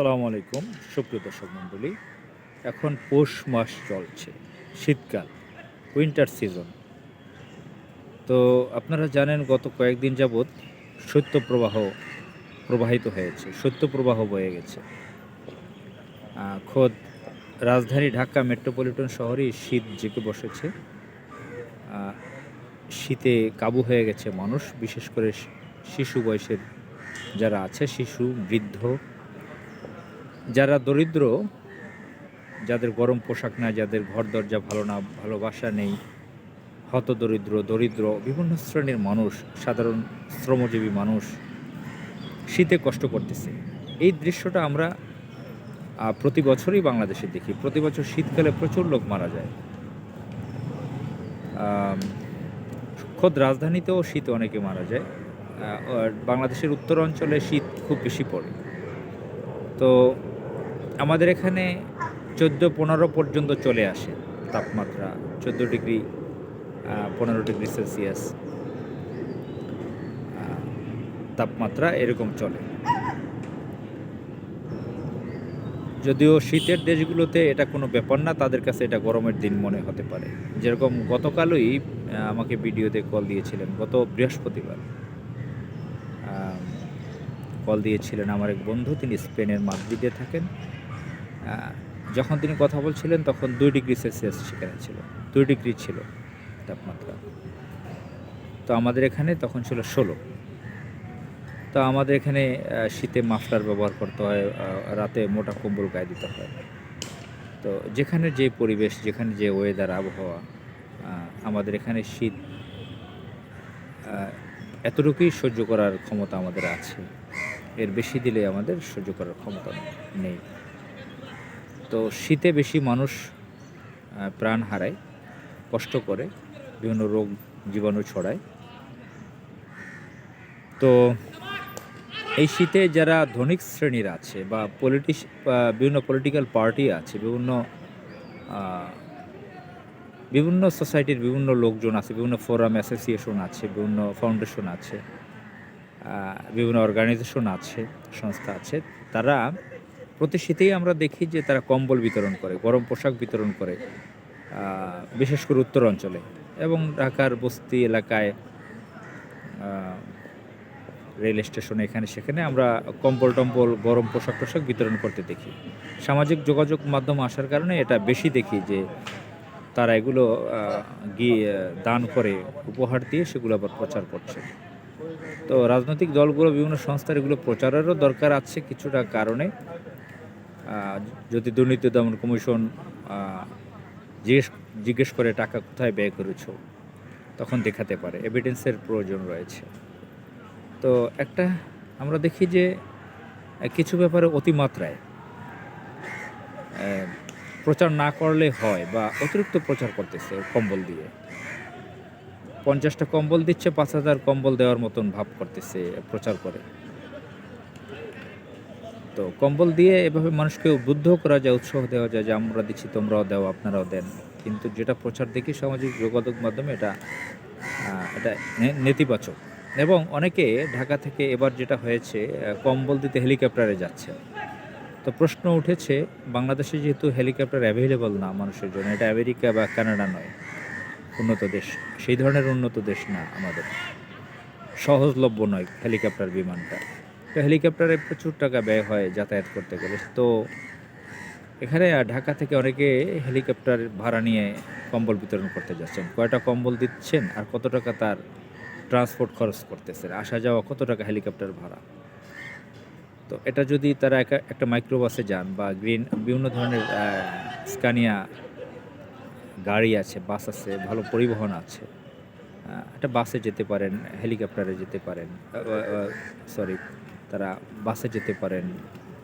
আসসালামু আলাইকুম, সুপ্রিয় দর্শক মণ্ডলী। এখন পৌষ মাস চলছে, শীতকাল উইন্টার সিজন তো আপনারা জানেন, গত কয়েকদিন যাবৎ শৈত্যপ্রবাহ প্রবাহিত হয়েছে শৈত্যপ্রবাহ বয়ে গেছে। খোদ রাজধানী ঢাকা মেট্রোপলিটন শহরেই শীত জেঁকে বসেছে। শীতে কাবু হয়ে গেছে মানুষ, বিশেষ করে শিশু বয়সের যারা আছে, শিশু, বৃদ্ধ যারা দরিদ্র, যাদের গরম পোশাক না যাদের ঘর দরজা ভালো না ভালোবাসা নেই হত দরিদ্র, বিভিন্ন শ্রেণির মানুষ, সাধারণ শ্রমজীবী মানুষ শীতে কষ্ট করতেছে। এই দৃশ্যটা আমরা প্রতি বছরই বাংলাদেশে দেখি। প্রতি বছর শীতকালে প্রচুর লোক মারা যায়। খোদ রাজধানীতেও শীত অনেকে মারা যায়। বাংলাদেশের উত্তর অঞ্চলে শীত খুব বেশি পড়ে। তো আমাদের এখানে চোদ্দ পনেরো পর্যন্ত চলে আসে তাপমাত্রা, চোদ্দ ডিগ্রি পনেরো ডিগ্রি সেলসিয়াস তাপমাত্রা এরকম চলে। যদিও শীতের দেশগুলোতে এটা কোনো ব্যাপার না, তাদের কাছে এটা গরমের দিন মনে হতে পারে। যেরকম গতকালই আমাকে ভিডিওতে কল দিয়েছিলেন, গত বৃহস্পতিবার। কল দিয়েছিলেন আমার এক বন্ধু, তিনি স্পেনের মাদ্রিদে থাকেন। যখন তিনি কথা বলছিলেন, তখন দুই ডিগ্রি সেলসিয়াস সেখানে ছিল। দুই ডিগ্রি ছিল তাপমাত্রা। তো আমাদের এখানে তখন ছিল ষোলো। তো আমাদের এখানে শীতে মাফলার ব্যবহার করতে হয় রাতে মোটা কম্বল গায়ে দিতে হয়। তো যেখানে যে পরিবেশ, যেখানে যে ওয়েদার আবহাওয়া আমাদের এখানে শীত এতটুকুই সহ্য করার ক্ষমতা আমাদের আছে। এর বেশি দিলে আমাদের সহ্য করার ক্ষমতা নেই। তো শীতে বেশি মানুষ প্রাণ হারায়, কষ্ট করে, বিভিন্ন রোগ জীবাণু ছড়ায়। তো এই শীতে যারা ধনিক শ্রেণির আছে বা পলিটিস বিভিন্ন পলিটিক্যাল পার্টি আছে, বিভিন্ন বিভিন্ন সোসাইটির বিভিন্ন লোকজন আছে, বিভিন্ন ফোরাম অ্যাসোসিয়েশন আছে, বিভিন্ন ফাউন্ডেশন আছে বিভিন্ন অর্গানাইজেশন আছে, সংস্থা আছে, তারা প্রতি শীতেই আমরা দেখি যে তারা কম্বল বিতরণ করে, গরম পোশাক বিতরণ করে বিশেষ করে উত্তর অঞ্চলে এবং ঢাকার বস্তি এলাকায় রেল স্টেশনে এখানে সেখানে আমরা কম্বল টম্বল, গরম পোশাক টোশাক বিতরণ করতে দেখি। সামাজিক যোগাযোগ মাধ্যম আসার কারণে এটা বেশি দেখি যে তারা এগুলো গিয়ে দান করে, উপহার দিয়ে সেগুলো আবার প্রচার করছে। তো রাজনৈতিক দলগুলো, বিভিন্ন সংস্থার এগুলো প্রচারেরও দরকার আছে কিছুটা কারণে। যদি দুর্নীতি দমন কমিশন জিজ্ঞেস জিজ্ঞেস করে টাকা কোথায় ব্যয় করেছ, তখন দেখাতে পারে। এভিডেন্সের প্রয়োজন রয়েছে। তো একটা আমরা দেখি যে কিছু ব্যাপারে অতিমাত্রায় প্রচার না করলে হয় বা অতিরিক্ত প্রচার করতেছে কম্বল দিয়ে। পঞ্চাশটা কম্বল দিচ্ছে, পাঁচ হাজার কম্বল দেওয়ার মতন ভাব করতেছে প্রচার করে। তো কম্বল দিয়ে এভাবে মানুষকে উদ্বুদ্ধ করা যায়, উৎসাহ দেওয়া যায় যে আমরা দিচ্ছি, তোমরাও দেও, আপনারাও দেন। কিন্তু যেটা প্রচার দেখি সামাজিক যোগাযোগ মাধ্যমে এটা এটা নেতিবাচক। এবং অনেকে ঢাকা থেকে এবার যেটা হয়েছে কম্বল দিতে হেলিকপ্টারে যাচ্ছে তো প্রশ্ন উঠেছে, বাংলাদেশে যেহেতু হেলিকপ্টার অ্যাভেলেবল না মানুষের জন্য, এটা আমেরিকা বা কানাডা নয়, উন্নত দেশ, সেই ধরনের উন্নত দেশ না আমাদের। সহজলভ্য নয় হেলিকপ্টার বিমানটা। তো হেলিকপ্টারে প্রচুর টাকা ব্যয় হয় যাতায়াত করতে গেলে। তো এখানে ঢাকা থেকে অনেকে হেলিকপ্টার ভাড়া নিয়ে কম্বল বিতরণ করতে যাচ্ছেন। কয়টা কম্বল দিচ্ছেন আর কত টাকা তার ট্রান্সপোর্ট খরচ করতেছেন আসা যাওয়া কত টাকা হেলিকপ্টার ভাড়া? তো এটা যদি তারা একা- একটা মাইক্রোবাসে যান বা গ্রিন, বিভিন্ন ধরনের স্কানিয়া গাড়ি আছে, বাস আছে, ভালো পরিবহন আছে একটা বাসে যেতে পারেন, হেলিকপ্টারে যেতে পারেন সরি তারা বাসে যেতে পারেন,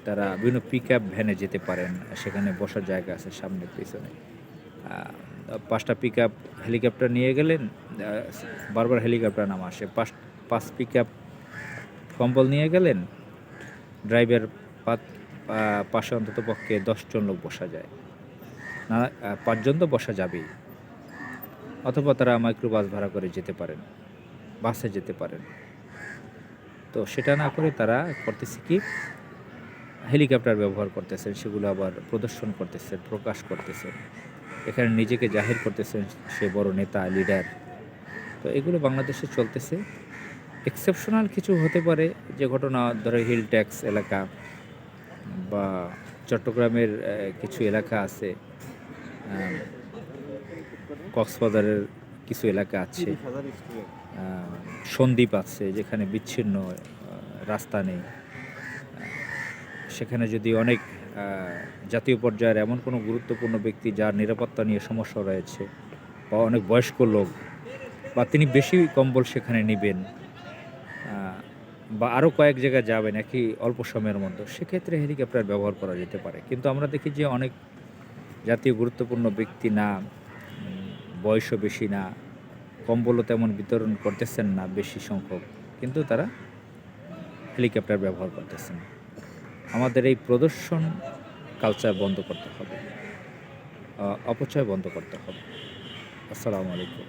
তারা বিভিন্ন পিক আপ ভ্যানে যেতে পারেন, সেখানে বসার জায়গা আছে সামনে, পিছনে। পাঁচটা পিক আপ হেলিকপ্টার নিয়ে গেলেন বারবার হেলিকপ্টার নাম আসে। পাঁচ পাঁচ পিক আপ কম্বল নিয়ে গেলেন ড্রাইভার পাশে অন্তত পক্ষে দশজন লোক বসা যায়। না পাঁচজন তো বসা যাবেই। অথবা তারা মাইক্রোবাস ভাড়া করে যেতে পারেন, বাসে যেতে পারেন। তো সেটা না করে তারা করতেছে কি? হেলিকপ্টার ব্যবহার করতেছেন, সেগুলো আবার প্রদর্শন করতেছেন, প্রকাশ করতেছেন। এখানে নিজেকে জাহির করতেছেন সে বড় নেতা লিডার তো এগুলো বাংলাদেশে চলতেছে। এক্সেপশনাল কিছু হতে পারে যে ঘটনা, ধরো হিল ট্যাক্স এলাকা বা চট্টগ্রামের কিছু এলাকা আছে কক্সবাজারের কিছু এলাকা আছে। সন্দ্বীপ আছে যেখানে বিচ্ছিন্ন রাস্তা নেই। সেখানে যদি অনেক জাতীয় পর্যায়ের এমন কোনো গুরুত্বপূর্ণ ব্যক্তি যার নিরাপত্তা নিয়ে সমস্যা রয়েছে বা অনেক বয়স্ক লোক বা তিনি বেশি কম্বল সেখানে নেবেন বা আরও কয়েক জায়গায় যাবেন একই অল্প সময়ের মধ্যে সেক্ষেত্রে হেলিকপ্টার ব্যবহার করা যেতে পারে। কিন্তু আমরা দেখি যে অনেক জাতীয় গুরুত্বপূর্ণ ব্যক্তি না। বয়সও বেশি না, কম্বলও তেমন বিতরণ করতেছেন না বেশি সংখ্যক, কিন্তু তারা হেলিকপ্টার ব্যবহার করতেছেন। আমাদের এই প্রদর্শন কালচার বন্ধ করতে হবে। অপচয় বন্ধ করতে হবে। আসসালামু আলাইকুম।